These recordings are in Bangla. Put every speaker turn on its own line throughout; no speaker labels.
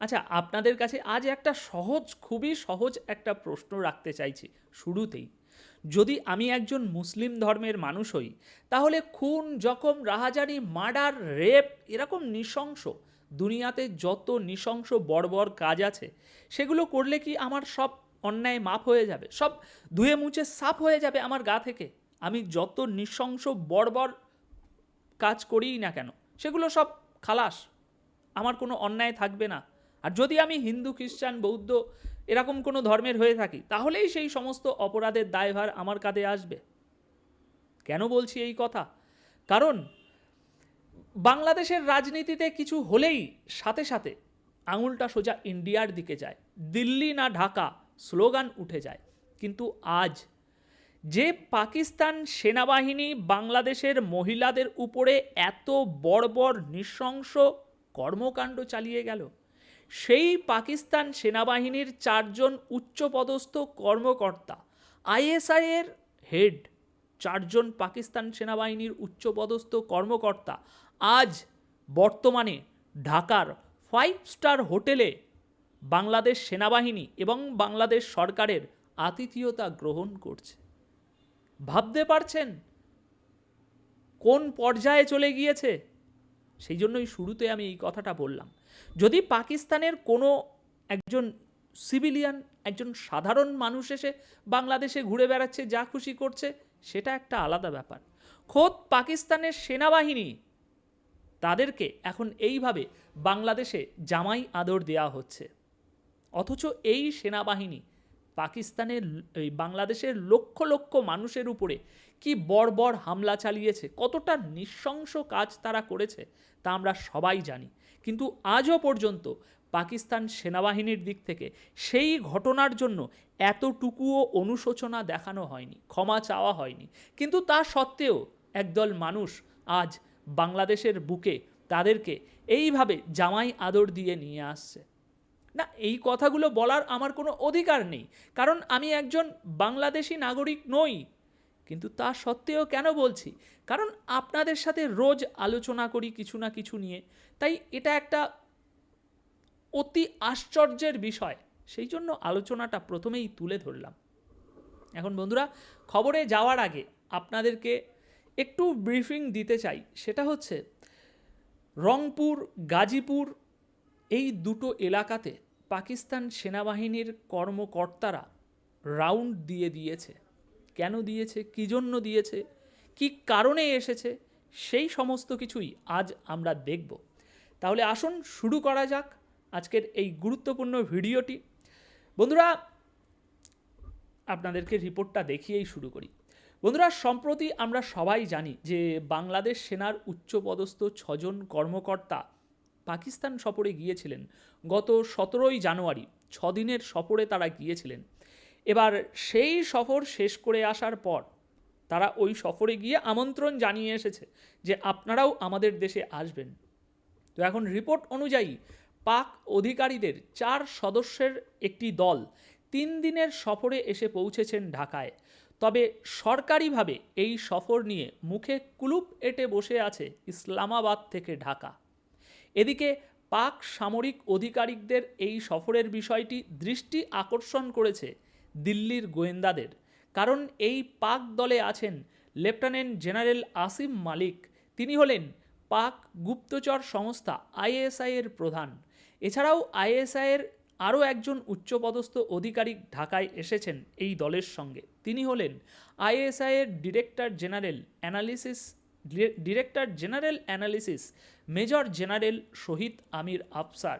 আচ্ছা আপনাদের কাছে আজ একটা সহজ, খুবই সহজ একটা প্রশ্ন রাখতে চাইছি শুরুতেই। যদি আমি একজন মুসলিম ধর্মের মানুষ হই, তাহলে খুন, জখম, রাহাজানি, মার্ডার, রেপ এরকম নৃশংস, দুনিয়াতে যত নৃশংস বর্বর কাজ আছে, সেগুলো করলে কি আমার সব অন্যায় মাপ হয়ে যাবে? সব ধুয়ে মুছে সাফ হয়ে যাবে আমার গা থেকে? আমি যত নৃশংস বর্বর কাজ করিই না কেন, সেগুলো সব খালাস। আমার কোনো অন্যায় থাকবে না। আর যদি আমি হিন্দু, খ্রিস্টান, বৌদ্ধ এরকম কোনো ধর্মের হয়ে থাকি, তাহলেই সেই সমস্ত অপরাধের দায়ভার আমার কাঁধে আসবে। কেন বলছি এই কথা? কারণ বাংলাদেশের রাজনীতিতে কিছু হলেই সাথে সাথে আঙুলটা সোজা ইন্ডিয়ার দিকে যায়, দিল্লি না ঢাকা স্লোগান উঠে যায়। কিন্তু আজ যে পাকিস্তান সেনাবাহিনী বাংলাদেশের মহিলাদের উপরে এত বর্বর নৃশংস কর্মকাণ্ড চালিয়ে গেল সেই পাকিস্তান সেনাবাহিনীর চারজন উচ্চপদস্থ কর্মকর্তা আইএসআই এর হেড, চারজন পাকিস্তান সেনাবাহিনীর উচ্চপদস্থ কর্মকর্তা আজ বর্তমানে ঢাকার ফাইভ স্টার হোটেলে বাংলাদেশ সেনাবাহিনী এবং বাংলাদেশ সরকারের আতিথিয়তা গ্রহণ করছে। ভাবতে পারছেন কোন পর্যায়ে চলে গিয়েছে? সেই জন্যই শুরুতে আমি এই কথাটা বললাম। যদি পাকিস্তানের কোনো একজন সিভিলিয়ান, একজন সাধারণ মানুষ এসে বাংলাদেশে ঘুরে বেড়াচ্ছে, যা খুশি করছে, সেটা একটা আলাদা ব্যাপার। খোদ পাকিস্তানের সেনাবাহিনী তাদেরকে এখন এইভাবে বাংলাদেশে জামাই আদর দেওয়া হচ্ছে। অথচ এই সেনাবাহিনী পাকিস্তানের এই বাংলাদেশের লক্ষ লক্ষ মানুষের উপরে কি বর্বর হামলা চালিয়েছে, কতটা নৃশংস কাজ তারা করেছে, তা আমরা সবাই জানি। কিন্তু আজও পর্যন্ত পাকিস্তান সেনাবাহিনীর দিক থেকে সেই ঘটনার জন্য এতটুকুও অনুশোচনা দেখানো হয়নি, ক্ষমা চাওয়া হয়নি। কিন্তু তা সত্ত্বেও একদল মানুষ আজ বাংলাদেশের বুকে তাদেরকে এইভাবে জামাই আদর দিয়ে নিয়ে আসছে। না, এই কথাগুলো বলার আমার কোনো অধিকার নেই। কারণ আমি একজন বাংলাদেশি নাগরিক নই। কিন্তু তা সত্ত্বেও কেন বলছি? কারণ আপনাদের সাথে রোজ আলোচনা করি কিছু না কিছু নিয়ে। তাই এটা একটা অতি আশ্চর্যের বিষয়। সেই জন্য আলোচনাটা প্রথমেই তুলে ধরলাম। এখন বন্ধুরা, খবরে যাওয়ার আগে আপনাদেরকে একটু ব্রিফিং দিতে চাই। সেটা হচ্ছে, রংপুর, গাজীপুর এই দুটো এলাকাতে পাকিস্তান সেনাবাহিনীর কর্মকর্তারা রাউন্ড দিয়ে দিয়েছে। কেন দিয়েছে, কী জন্য দিয়েছে, কি কারণে এসেছে, সেই সমস্ত কিছুই আজ আমরা দেখব। তাহলে আসুন শুরু করা যাক আজকের এই গুরুত্বপূর্ণ ভিডিওটি। বন্ধুরা, আপনাদেরকে রিপোর্টটা দেখিয়েই শুরু করি। বন্ধুরা, সম্প্রতি আমরা সবাই জানি যে বাংলাদেশ সেনার উচ্চপদস্থ ছজন কর্মকর্তা পাকিস্তান সফরে গিয়েছিলেন। গত সতেরোই জানুয়ারি, ছদিনের সফরে তারা গিয়েছিলেন। এবার সেই সফর শেষ করে আসার পর তারা ওই সফরে গিয়ে আমন্ত্রণ জানিয়ে এসেছে যে আপনারাও আমাদের দেশে আসবেন। তো এখন রিপোর্ট অনুযায়ী পাক অধিকারীদের চার সদস্যের একটি দল তিন দিনের সফরে এসে পৌঁছেছেন ঢাকায়। তবে সরকারিভাবে এই সফর নিয়ে মুখে কুলুপ এঁটে বসে আছে ইসলামাবাদ থেকে ঢাকা। এদিকে পাক সামরিক অধিকারিকদের এই সফরের বিষয়টি দৃষ্টি আকর্ষণ করেছে দিল্লির গোয়েন্দাদের। কারণ এই পাক দলে আছেন লেফটেন্যান্ট জেনারেল আসিম মালিক। তিনি হলেন পাক গুপ্তচর সংস্থা আইএসআই এর প্রধান। এছাড়াও আইএসআই এর আরও একজন উচ্চপদস্থ আধিকারিক ঢাকায় এসেছেন এই দলের সঙ্গে। তিনি হলেন আইএসআই এর director general analysis director general analysis major general Shahid Amir Afsar.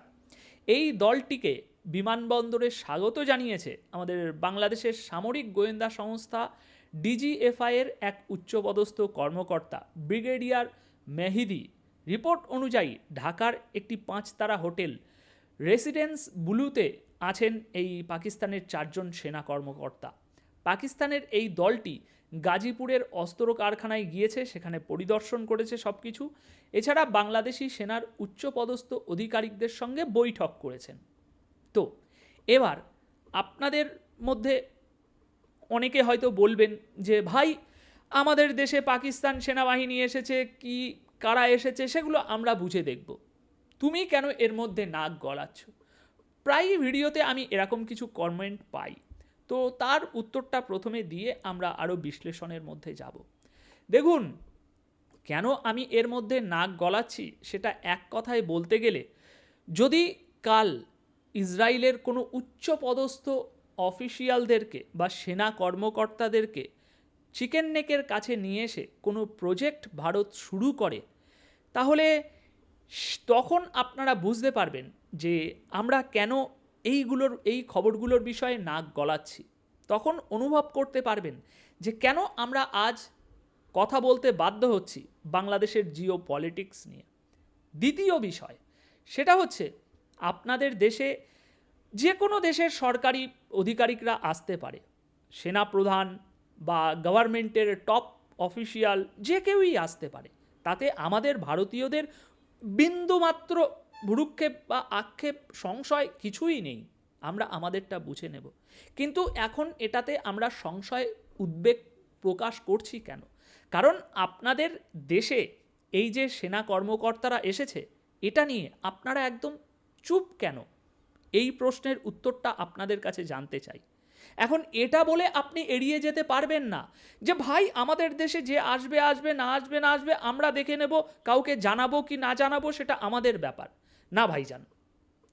এই দলটিকে বিমানবন্দরে স্বাগত জানিয়েছে আমাদের বাংলাদেশের সামরিক গোয়েন্দা সংস্থা ডিজিএফআইয়ের এক উচ্চপদস্থ কর্মকর্তা, ব্রিগেডিয়ার মেহিদি। রিপোর্ট অনুযায়ী ঢাকার একটি পাঁচতারা হোটেল রেসিডেন্স ব্লুতে আছেন এই পাকিস্তানের চারজন সেনা কর্মকর্তা। পাকিস্তানের এই দলটি গাজীপুরের অস্ত্র কারখানায় গিয়েছে, সেখানে পরিদর্শন করেছে সব কিছু এছাড়া বাংলাদেশি সেনার উচ্চপদস্থ আধিকারিকদের সঙ্গে বৈঠক করেছেন। তো এবার আপনাদের মধ্যে অনেকে হয়তো বলবেন যে, ভাই, আমাদের দেশে পাকিস্তান সেনাবাহিনী এসেছে, কি, কারা এসেছে, সেগুলো আমরা বুঝে দেখব। তুমি কেন এর মধ্যে নাক গলাচ্ছ? প্রায় ভিডিওতে আমি এরকম কিছু কমেন্ট পাই। তো তার উত্তরটা প্রথমে দিয়ে আমরা আরও বিশ্লেষণের মধ্যে যাব। দেখুন, কেন আমি এর মধ্যে নাক গলাচ্ছি সেটা এক কথায় বলতে গেলে, যদি কাল ইসরায়েলের কোনো উচ্চ পদস্থ অফিসিয়ালদেরকে বা সেনা কর্মকর্তাদেরকে চিকেন নেকের কাছে নিয়ে এসে কোনো প্রজেক্ট ভারত শুরু করে, তাহলে তখন আপনারা বুঝতে পারবেন যে আমরা কেন এইগুলোর, এই খবরগুলোর বিষয়ে নাক গলাচ্ছি। তখন অনুভব করতে পারবেন যে কেন আমরা আজ কথা বলতে বাধ্য হচ্ছি বাংলাদেশের জিও পলিটিক্স নিয়ে। দ্বিতীয় বিষয়, সেটা হচ্ছে আপনাদের দেশে যে কোনো দেশের সরকারি আধিকারিকরা আসতে পারে। সেনাপ্রধান বা গভর্নমেন্টের টপ অফিসিয়াল যে কেউই আসতে পারে। তাতে আমাদের ভারতীয়দের বিন্দুমাত্র ভুরুক্ষেপ বা আক্ষেপ, সংশয় কিছুই নেই। আমরা আমাদেরটা বুঝে নেব। কিন্তু এখন এটাতে আমরা সংশয়, উদ্বেগ প্রকাশ করছি কেন? কারণ আপনাদের দেশে এই যে সেনা কর্মকর্তারা এসেছে, এটা নিয়ে আপনারা একদম চুপ কেন? এই প্রশ্নের উত্তরটা আপনাদের কাছে জানতে চাই। এখন এটা বলে আপনি এড়িয়ে যেতে পারবেন না যে, ভাই, আমাদের দেশে যে আসবে আসবে, না আসবে না আসবে, আমরা দেখে নেব, কাউকে জানাব কি না জানাব, সেটা আমাদের ব্যাপার। না ভাই ভাইজান,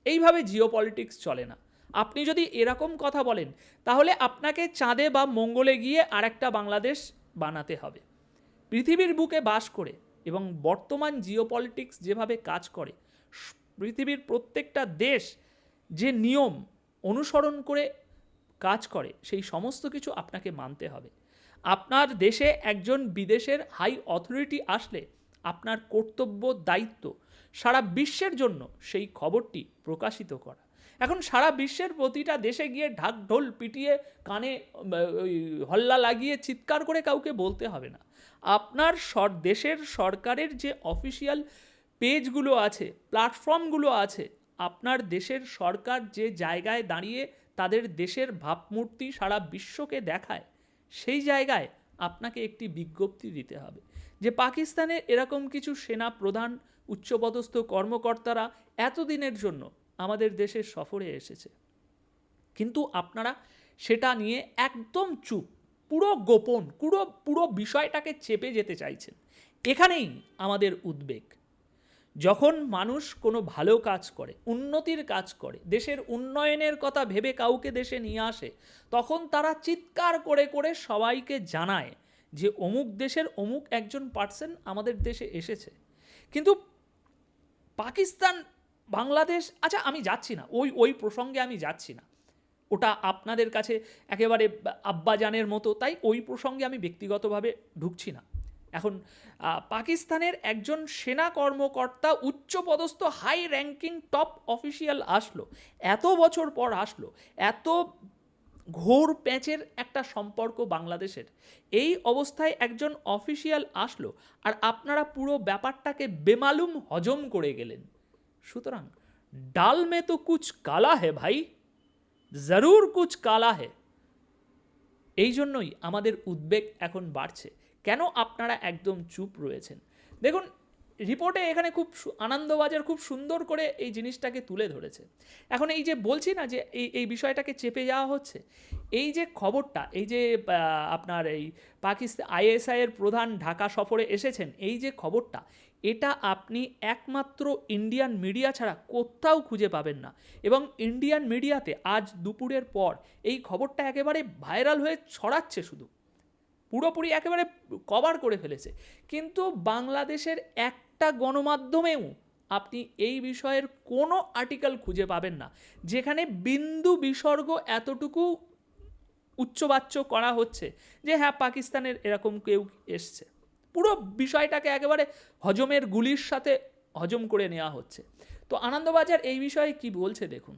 এইভাবে জিও পলিটিক্স চলে না। আপনি যদি এরকম কথা বলেন, তাহলে আপনাকে চাঁদে বা মঙ্গলে গিয়ে আরেকটা বাংলাদেশ বানাতে হবে। পৃথিবীর বুকে বাস করে এবং বর্তমান জিও পলিটিক্স যেভাবে কাজ করে পৃথিবীর প্রত্যেকটা দেশ যে নিয়ম অনুসরণ করে কাজ করে, সেই সমস্ত কিছু আপনাকে মানতে হবে। আপনার দেশে একজন বিদেশের হাই অথরিটি আসলে আপনার কর্তব্য, দায়িত্ব সারা বিশ্বের জন্য সেই খবরটি প্রকাশিত করা। এখন সারা বিশ্বের প্রতিটা দেশে গিয়ে ঢাক ঢোল পিটিয়ে, কানে হল্লা লাগিয়ে চিৎকার করে কাউকে বলতে হবে না। আপনার দেশের সরকারের যে অফিসিয়াল পেজগুলো আছে প্ল্যাটফর্মগুলো আছে, আপনার দেশের সরকার যে জায়গায় দাঁড়িয়ে তাদের দেশের ভাবমূর্তি সারা বিশ্বকে দেখায়, সেই জায়গায় আপনাকে একটি বিজ্ঞপ্তি দিতে হবে যে পাকিস্তানে এরকম কিছু সেনা প্রধান, উচ্চপদস্থ কর্মকর্তারা এতদিনের জন্য আমাদের দেশের সফরে এসেছে। কিন্তু আপনারা সেটা নিয়ে একদম চুপ, পুরো গোপন, পুরো পুরো বিষয়টাকে চেপে যেতে চাইছেন। এখানেই আমাদের উদ্বেগ। যখন মানুষ কোনো ভালো কাজ করে, উন্নতির কাজ করে, দেশের উন্নয়নের কথা ভেবে কাউকে দেশে নিয়ে আসে, তখন তারা চিৎকার করে করে সবাইকে জানায় যে অমুক দেশের অমুক একজন পার্সন আমাদের দেশে এসেছে। কিন্তু পাকিস্তান, বাংলাদেশ আচ্ছা আমি যাচ্ছি না, ওই ওই প্রসঙ্গে আমি যাচ্ছি না। ওটা আপনাদের কাছে একেবারে আব্বাজানের মতো, তাই ওই প্রসঙ্গে আমি ব্যক্তিগতভাবে ঢুকছি না। এখন পাকিস্তানের একজন সেনা কর্মকর্তা উচ্চপদস্থ হাই র্যাঙ্কিং টপ অফিসিয়াল আসলো। এত বছর পর আসলো। এত ঘোর প্যাঁচের একটা সম্পর্ক বাংলাদেশের। এই অবস্থায় একজন অফিসিয়াল আসলো আর আপনারা পুরো ব্যাপারটাকে বেমালুম হজম করে গেলেন। সুতরাং, ডাল মে তো কুচ কালা হে ভাই, জরুর কুচ কালা হে। এই জন্যই আমাদের উদ্বেগ এখন বাড়ছে। কেন আপনারা একদম চুপ রয়েছেন? দেখুন, রিপোর্টে এখানে খুব আনন্দবাজার খুব সুন্দর করে এই জিনিসটাকে তুলে ধরেছে। এখন এই যে বলছি না যে এই এই বিষয়টাকে চেপে যাওয়া হচ্ছে, এই যে খবরটা, এই যে আপনার এই পাকিস্তান আইএসআই এর প্রধান ঢাকা সফরে এসেছেন, এই যে খবরটা, এটা আপনি একমাত্র ইন্ডিয়ান মিডিয়া ছাড়া কোথাও খুঁজে পাবেন না। এবং ইন্ডিয়ান মিডিয়াতে আজ দুপুরের পর এই খবরটা একেবারে ভাইরাল হয়ে ছড়াচ্ছে শুধু। পুরোপুরি একেবারে কভার করে ফেলেছে। কিন্তু বাংলাদেশের একটা গণমাধ্যমেও আপনি এই বিষয়ের কোনো আর্টিকেল খুঁজে পাবেন না, যেখানে বিন্দু বিসর্গ এতটুকু উচ্চবাচ্য করা হচ্ছে যে হ্যাঁ পাকিস্তানের এরকম কেউ এসছে। পুরো বিষয়টাকে একেবারে হজমের গুলির সাথে হজম করে নেওয়া হচ্ছে। তো আনন্দবাজার এই বিষয়ে কি বলছে দেখুন।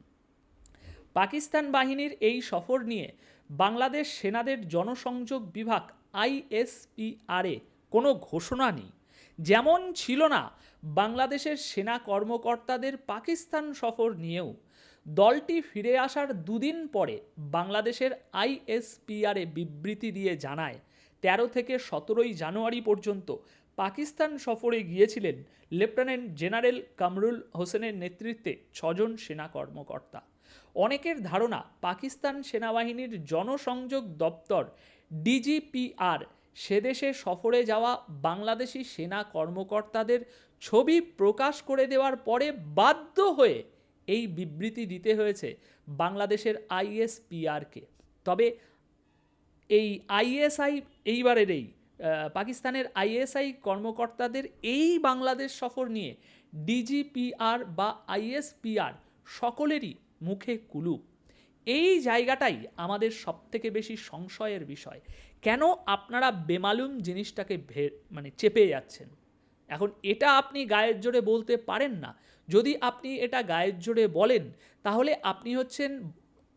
পাকিস্তান বাহিনীর এই সফর নিয়ে বাংলাদেশ সেনাদের জনসংযোগ বিভাগ আইএসপিআরএ কোনো ঘোষণা নেই। যেমন ছিল না, বাংলাদেশের সেনা কর্মকর্তাদের পাকিস্তান সফর নিয়েও। দলটি ফিরে আসার দুদিন পরে বাংলাদেশের আইএসপিআরে বিবৃতি দিয়ে জানায়, তেরো থেকে সতেরোই জানুয়ারি পর্যন্ত পাকিস্তান সফরে গিয়েছিলেন লেফটেন্যান্ট জেনারেল কামরুল হোসেনের নেতৃত্বে ছজন সেনা কর্মকর্তা। অনেকের ধারণা, পাকিস্তান সেনাবাহিনীর জনসংযোগ দপ্তর ডিজিপিআর সেদেশে সফরে যাওয়া বাংলাদেশি সেনা কর্মকর্তাদের ছবি প্রকাশ করে দেওয়ার পরে বাধ্য হয়ে এই বিবৃতি দিতে হয়েছে বাংলাদেশের আইএসপিআরকে। তবে এই আইএসআই এইবারের এই পাকিস্তানের আইএসআই কর্মকর্তাদের এই বাংলাদেশ সফর নিয়ে ডিজিপিআর বা আইএসপিআর সকলেরই মুখে কুলু। এই জায়গাটাই আমাদের সবথেকে বেশি সংশয়ের বিষয়। কেন আপনারা বেমালুম জিনিসটাকে ভে মানে চেপে যাচ্ছেন? এখন এটা আপনি গায়ের জোরে বলতে পারেন না। যদি আপনি এটা গায়ের জোরে বলেন, তাহলে আপনি হচ্ছেন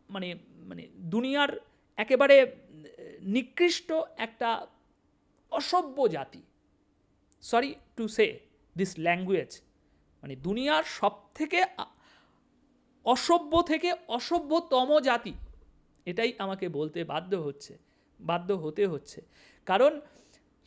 মানে মানে দুনিয়ার একেবারে নিকৃষ্ট একটা অসভ্য জাতি। Sorry to say this language মানে দুনিয়ার সব থেকে অসভ্য থেকে অসভ্যতম জাতি। এটাই আমাকে বলতে বাধ্য হচ্ছে, বাধ্য হতে হচ্ছে। কারণ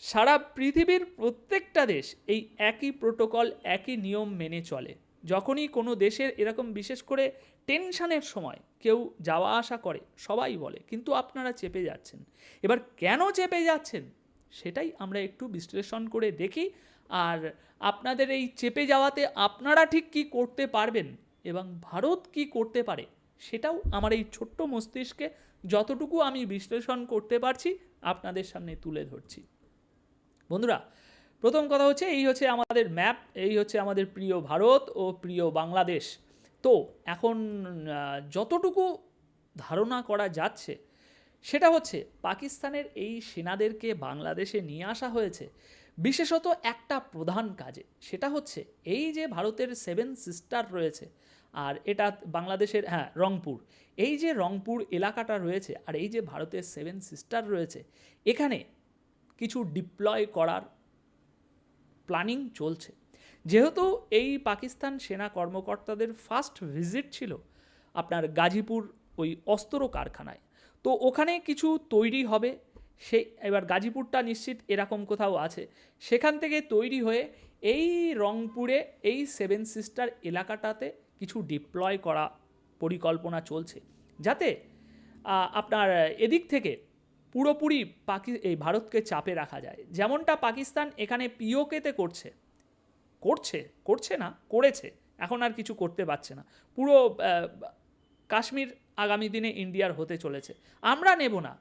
সারা পৃথিবীর প্রত্যেকটা দেশ এই একই প্রোটোকল, একই নিয়ম মেনে চলে। যখনই কোনো দেশের এরকম বিশেষ করে টেনশানের সময় কেউ যাওয়া আসা করে, সবাই বলে, কিন্তু আপনারা চেপে যাচ্ছেন। এবার কেন চেপে যাচ্ছেন? সেটাই আমরা একটু বিশ্লেষণ করে দেখি। আর আপনাদের এই চেপে যাওয়াতে আপনারা ঠিক কি করতে পারবেন? এবং ভারত কি করতে পারে সেটাও আমার এই ছোট্ট মস্তিষ্কে যতটুকু আমি বিশ্লেষণ করতে পারছি আপনাদের সামনে তুলে ধরছি। বন্ধুরা, প্রথম কথা হচ্ছে এই হচ্ছে আমাদের ম্যাপ, এই হচ্ছে আমাদের প্রিয় ভারত ও প্রিয় বাংলাদেশ। তো এখন যতটুকু ধারণা করা যাচ্ছে সেটা হচ্ছে পাকিস্তানের এই সেনাদেরকে বাংলাদেশে নিয়ে আসা হয়েছে। বিশেষত একটা প্রধান কাজে সেটা হচ্ছে এই যে ভারতের সেভেন সিস্টার রয়েছে আর এটা বাংলাদেশের হ্যাঁ রংপুর। এই যে রংপুর এলাকাটা রয়েছে আর এই যে ভারতের সেভেন সিস্টার রয়েছে, এখানে কিছু ডিপ্লয় করার প্ল্যানিং চলছে। যেহেতু এই পাকিস্তান সেনা কর্মকর্তাদের ফার্স্ট ভিজিট ছিল আপনার গাজীপুর ওই অস্ত্র কারখানায়, তো ওখানে কিছু তৈরি হবে। সে, এবার গাজীপুরটা নিশ্চিত এরকম কোথাও আছে। সেখান থেকে তৈরি হয়ে এই রংপুরে এই সেভেন সিস্টার এলাকাটাতে কিছু ডিপ্লয় করা পরিকল্পনা চলছে। যাতে আপনার এদিক থেকে পুরোপুরি পাকি, এই ভারতকে চাপে রাখা যায়। যেমনটা পাকিস্তান এখানে পিওকেতে করছে। করছে করছে না, করেছে। এখন আর কিছু করতে পারছে না। পুরো কাশ্মীর আগামী দিনে ইন্ডিয়ার হতে চলেছে। আমরা নেব না।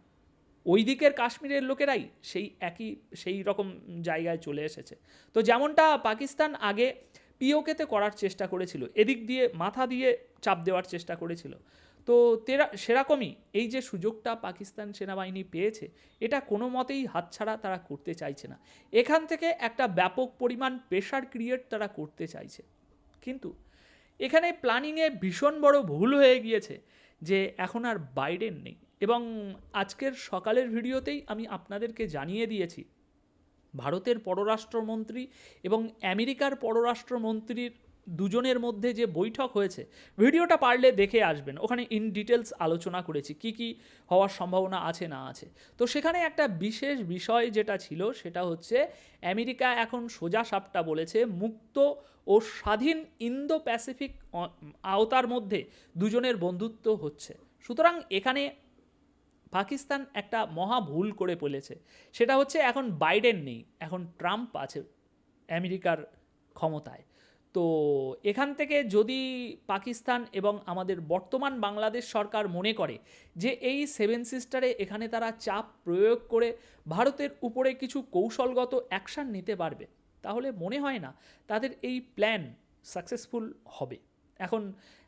ওই দিকের কাশ্মীরের লোকেরাই সেই একই, সেই রকম জায়গায় চলে এসেছে। তো যেমনটা পাকিস্তান আগে পিওকেতে করার চেষ্টা করেছিল। এদিক দিয়ে মাথা দিয়ে চাপ দেওয়ার চেষ্টা করেছিল। তো তেরা, সেরকমই এই যে সুযোগটা পাকিস্তান সেনাবাহিনী পেয়েছে, এটা কোনো মতেই হাতছাড়া তারা করতে চাইছে না। এখান থেকে একটা ব্যাপক পরিমাণ প্রেশার ক্রিয়েট তারা করতে চাইছে। কিন্তু এখানে প্ল্যানিংয়ে ভীষণ বড় ভুল হয়ে গিয়েছে যে এখন আর বাইডেন নেই। এবং আজকের সকালের ভিডিওতেই আমি আপনাদেরকে জানিয়ে দিয়েছি ভারতের পররাষ্ট্রমন্ত্রী এবং আমেরিকার পররাষ্ট্রমন্ত্রীর দুজনের মধ্যে যে বৈঠক হয়েছে, ভিডিওটা পারলে দেখে আসবেন। ওখানে ইন ডিটেলস আলোচনা করেছি, কি কি হওয়ার সম্ভাবনা আছে না আছে। তো সেখানে একটা বিশেষ বিষয় যেটা ছিল, সেটা হচ্ছে আমেরিকা এখন সোজা সাপটা বলেছে, মুক্ত ও স্বাধীন ইন্দো প্যাসিফিক আওতার মধ্যে দুজনের বন্ধুত্ব হচ্ছে। সুতরাং এখানে পাকিস্তান একটা মহা ভুল করে ফেলেছে। সেটা হচ্ছে এখন বাইডেন নেই, এখন ট্রাম্প আছে আমেরিকার ক্ষমতায়। তো এখান থেকে যদি পাকিস্তান এবং আমাদের বর্তমান বাংলাদেশ সরকার মনে করে যে এই সেভেন সিস্টারে এখানে তারা চাপ প্রয়োগ করে ভারতের উপরে কিছু কৌশলগত অ্যাকশান নিতে পারবে, তাহলে মনে হয় না তাদের এই প্ল্যান সাকসেসফুল হবে। এখন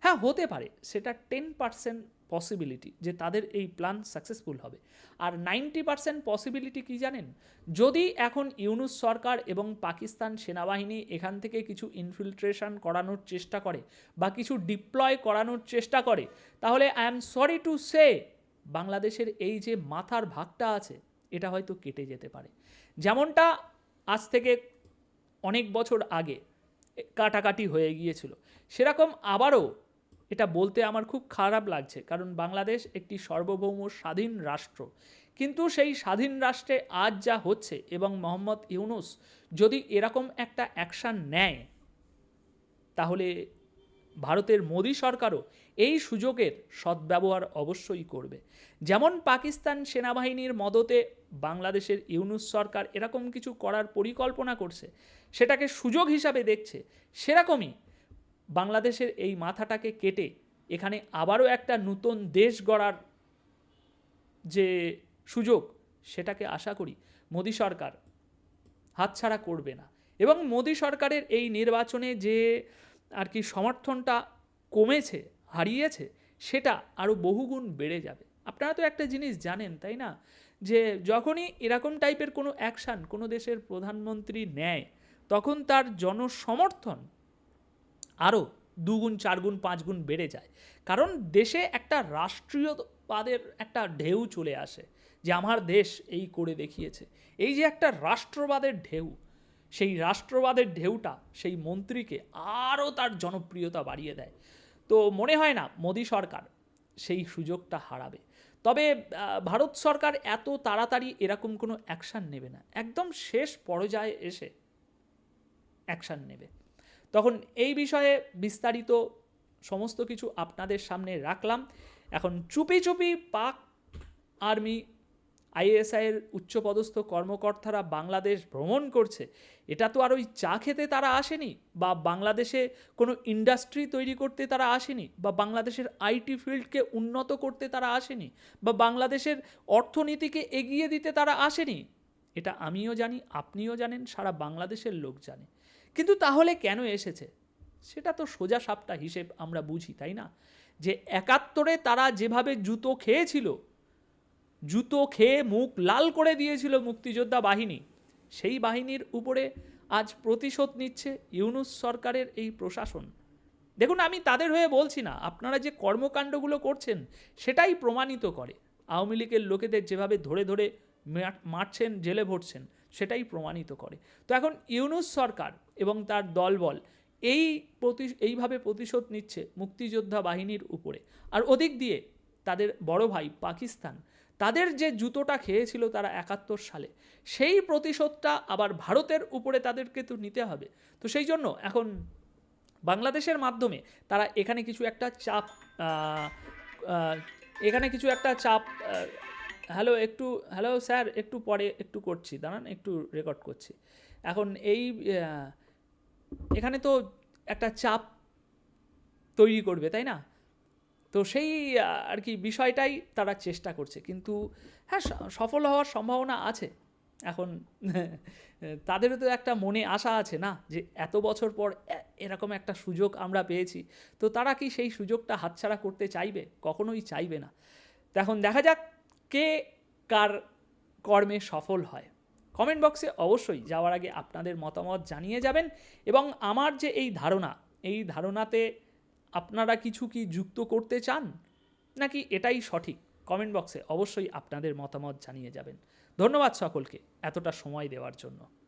হ্যাঁ হতে পারে, সেটা টেন পার্সেন্ট পসিবিলিটি যে তাদের এই প্ল্যান সাকসেসফুল হবে। আর নাইনটি পার্সেন্ট পসিবিলিটি কী জানেন? যদি এখন ইউনুস সরকার এবং পাকিস্তান সেনাবাহিনী এখান থেকে কিছু ইনফিল্ট্রেশন করানোর চেষ্টা করে বা কিছু ডিপ্লয় করানোর চেষ্টা করে, তাহলে I am sorry to say বাংলাদেশের এই যে মাথার ভাগটা আছে, এটা হয়তো কেটে যেতে পারে। যেমনটা আজ থেকে অনেক বছর আগে কাটাকাটি হয়ে গিয়েছিল। সেরকম আবারও এটা বলতে আমার খুব খারাপ লাগছে, কারণ বাংলাদেশ একটি সার্বভৌম স্বাধীন রাষ্ট্র। কিন্তু সেই স্বাধীন রাষ্ট্রে আজ যা হচ্ছে এবং মোহাম্মদ ইউনুস যদি এরকম একটা অ্যাকশান নেয়, তাহলে ভারতের মোদী সরকারও এই সুযোগের সদ্ব্যবহার অবশ্যই করবে। যেমন পাকিস্তান সেনাবাহিনীর মদতে বাংলাদেশের ইউনুস সরকার এরকম কিছু করার পরিকল্পনা করছে, সেটাকে সুযোগ হিসাবে দেখছে, সেরকমই বাংলাদেশের এই মাথাটাকে কেটে এখানে আবারও একটা নতুন দেশ গড়ার যে সুযোগ, সেটাকে আশা করি মোদী সরকার হাতছাড়া করবে না। এবং মোদী সরকারের এই নির্বাচনে যে আর কি সমর্থনটা কমেছে, হারিয়েছে, সেটা আরও বহুগুণ বেড়ে যাবে। আপনারা তো একটা জিনিস জানেন, তাই না? যে যখনই এরকম টাইপের কোনো অ্যাকশান কোনো দেশের প্রধানমন্ত্রী নেয়, তখন তার জনসমর্থন আরও দুগুণ, চারগুণ, পাঁচগুণ বেড়ে যায়। কারণ দেশে একটা রাষ্ট্রীয়বাদের একটা ঢেউ চলে আসে যে আমার দেশ এই করে দেখিয়েছে। এই যে একটা রাষ্ট্রবাদের ঢেউ, সেই রাষ্ট্রবাদের ঢেউটা সেই মন্ত্রীকে আরও তার জনপ্রিয়তা বাড়িয়ে দেয়। তো মনে হয় না মোদী সরকার সেই সুযোগটা হারাবে। তবে ভারত সরকার এত তাড়াতাড়ি এরকম কোনো অ্যাকশান নেবে না। একদম শেষ পর্যায়ে এসে অ্যাকশান নেবে। তখন এই বিষয়ে বিস্তারিত সমস্ত কিছু আপনাদের সামনে রাখলাম। এখন চুপি চুপি পাক আর্মি আইএসআইয়ের উচ্চপদস্থ কর্মকর্তারা বাংলাদেশ ভ্রমণ করছে। এটা তো আর ওই চা খেতে তারা আসেনি? বা বাংলাদেশে কোনো ইন্ডাস্ট্রি তৈরি করতে তারা আসেনি? বা বাংলাদেশের আইটি ফিল্ডকে উন্নত করতে তারা আসেনি? বা বাংলাদেশের অর্থনীতিকে এগিয়ে দিতে তারা আসেনি? এটা আমিও জানি, আপনিও জানেন, সারা বাংলাদেশের লোক জানে। কিন্তু তাহলে কেন এসেছে? সেটা তো সোজা সাপটা হিসেব আমরা বুঝি, তাই না? যে একাত্তরে তারা যেভাবে জুতো খেয়েছিল, জুতো খেয়ে মুখ লাল করে দিয়েছিল মুক্তিযোদ্ধা বাহিনী, সেই বাহিনীর উপরে আজ প্রতিশোধ নিচ্ছে ইউনুস সরকারের এই প্রশাসন। দেখুন, আমি তাদের হয়ে বলছি না, আপনারা যে কর্মকাণ্ডগুলো করছেন সেটাই প্রমাণিত করে। আওয়ামী লীগের লোকেদের যেভাবে ধরে ধরে মার- মারছেন, জেলে ভরছেন সেটাই প্রমাণিত করে। তো এখন ইউনুস সরকার এবং তার দলবল এই প্রতি এইভাবে প্রতিশোধ নিচ্ছে মুক্তিযোদ্ধা বাহিনীর উপরে। আর ওদিক দিয়ে তাদের বড় ভাই পাকিস্তান, তাদের যে জুতোটা খেয়েছিল তারা একাত্তর সালে, সেই প্রতিশোধটা আবার ভারতের উপরে তাদেরকে তো নিতে হবে। তো সেই জন্য এখন বাংলাদেশের মাধ্যমে তারা এখানে কিছু একটা চাপ এখানে কিছু একটা চাপ হ্যালো, একটু, হ্যালো স্যার, একটু পরে একটু করছি, দাঁড়ান, একটু রেকর্ড করছি। এখন এই এখানে তো একটা চাপ তৈরি করবে, তাই না? তো সেই আর কি বিষয়টাই তারা চেষ্টা করছে, কিন্তু হ্যাঁ সফল হওয়ার সম্ভাবনা আছে। এখন তাদেরও তো একটা মনে আশা আছে না, যে এত বছর পর এরকম একটা সুযোগ আমরা পেয়েছি। তো তারা কি সেই সুযোগটা হাতছাড়া করতে চাইবে? কখনোই চাইবে না। তো এখন দেখা যাক কে কার কর্মে সফল হয়? কমেন্ট বক্সে অবশ্যই যাওয়ার আগে আপনাদের মতামত জানিয়ে যাবেন এবং আমার যে এই ধারণা, এই ধারণাতে আপনারা কিছু কি যুক্ত করতে চান নাকি এটাই সঠিক? কমেন্ট বক্সে অবশ্যই আপনাদের মতামত জানিয়ে যাবেন। ধন্যবাদ সকলকে এতটা সময় দেওয়ার জন্য।